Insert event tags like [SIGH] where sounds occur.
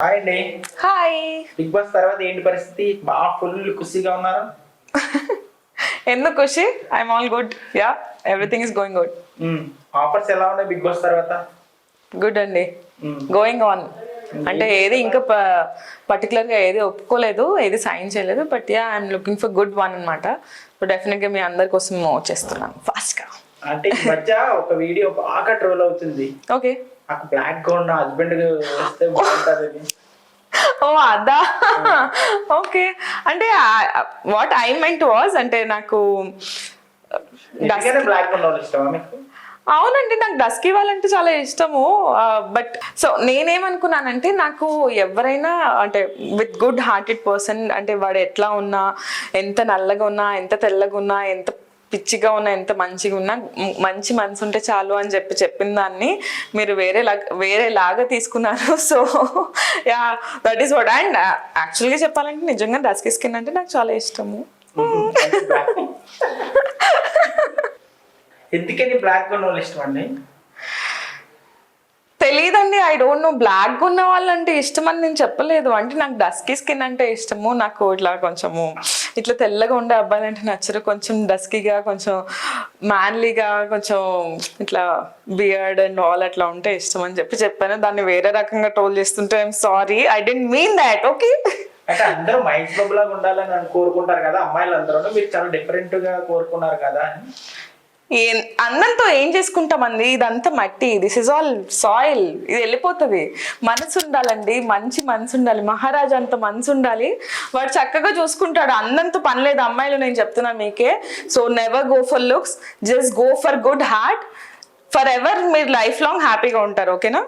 Hi అండి. Hi. Big Boss తర్వాత ఏంటి పరిస్థితి? బాగా ఫుల్ ఖుషిగా ఉన్నారు. [LAUGHS] ఎందుకు ఖుషి? I'm all good yeah everything is going good offers ఎలా ఉన్నాయి బిగ్ బాస్ తర్వాత? గుడ్ అండి. గోయింగ్ ఆన్ అంటే ఏది ఇంకా పర్టికులర్గా ఏది ఒప్పుకోలేదు ఏది సైన్ చేయలేదు but yeah I'm looking for good one అనమాట సో డెఫినెట్గా మీ అందరి కోసం వచ్చేస్తున్నాను. ఫాస్ట్గా అంటే ఈ మధ్య ఒక వీడియో బాగా ట్రోల్ అవుతుంది ఓకే. నాకు బ్లాక్గా ఉన్న హస్బెండ్ వస్తే బాగుంటుంది. ఓ అదా? ఓకే. అంటే వాట్ ఐ మెంట్ వాజ్ అంటే నాకు బ్లాక్ ఉన్న వాళ్ళు ఇష్టమా మీకు? అవునండి నాకు డస్కీ వాళ్ళంటే చాలా ఇష్టము. బట్ సో నేనేమనుకున్నానంటే నాకు ఎవరైనా అంటే విత్ గుడ్ హార్టెడ్ పర్సన్ అంటే వాడు ఎట్లా ఉన్నా ఎంత నల్లగా ఉన్నా ఎంత తెల్లగా ఉన్నా ఎంత పిచ్చిగా ఉన్నా ఎంత మంచిగా ఉన్నా మంచి మనసు ఉంటే చాలు అని చెప్పి చెప్పిన దాన్ని మీరు వేరే వేరే లాగా తీసుకున్నారు. So yeah that is what and యాక్చువల్గా చెప్పాలంటే నిజంగా డస్కీ స్కిన్ అంటే నాకు చాలా ఇష్టము. [LAUGHS] ఎందుకని బ్లాక్ వాళ్ళు ఇష్టం అండి? తెలియదండి ఐ డోంట్ నో బ్లాక్ ఉన్న వాళ్ళంటే ఇష్టం అని నేను చెప్పలేదు. అంటే నాకు డస్కీ స్కిన్ అంటే ఇష్టము. నాకు ఇట్లా కొంచెము ఇట్లా తెల్లగా ఉండే అబ్బాయిలంటే నచ్చరు. కొంచెం డస్కీగా కొంచెం మ్యాన్లీగా కొంచెం ఇట్లా బియర్డ్ అండ్ ఆల్ అట్లా ఉంటే ఇష్టం అని చెప్పి చెప్పాను. దాన్ని వేరే రకంగా ట్రోల్ చేస్తుంటే I'm sorry I don't mean that okay అంటే అందరూ మైండ్ ఫ్లోబ్ లాగా ఉండాలని కోరుకుంటారు కదా. అమ్మాయిలు అందరూ మీరు చాలా డిఫరెంట్గా కోరుకున్నారు కదా. అన్నంతో ఏం చేసుకుంటామండి? ఇదంతా మట్టి. దిస్ ఇస్ ఆల్ సాయిల్ ఇది వెళ్ళిపోతుంది. మనసు ఉండాలండి మంచి మనసు ఉండాలి మహారాజా అంత మనసు ఉండాలి వాడు చక్కగా చూసుకుంటాడు. అందంతో పని లేదు. అమ్మాయిలు నేను చెప్తున్నా మీకే. So never go for looks just go for good heart forever మీరు లైఫ్ లాంగ్ హ్యాపీగా ఉంటారు. ఓకేనా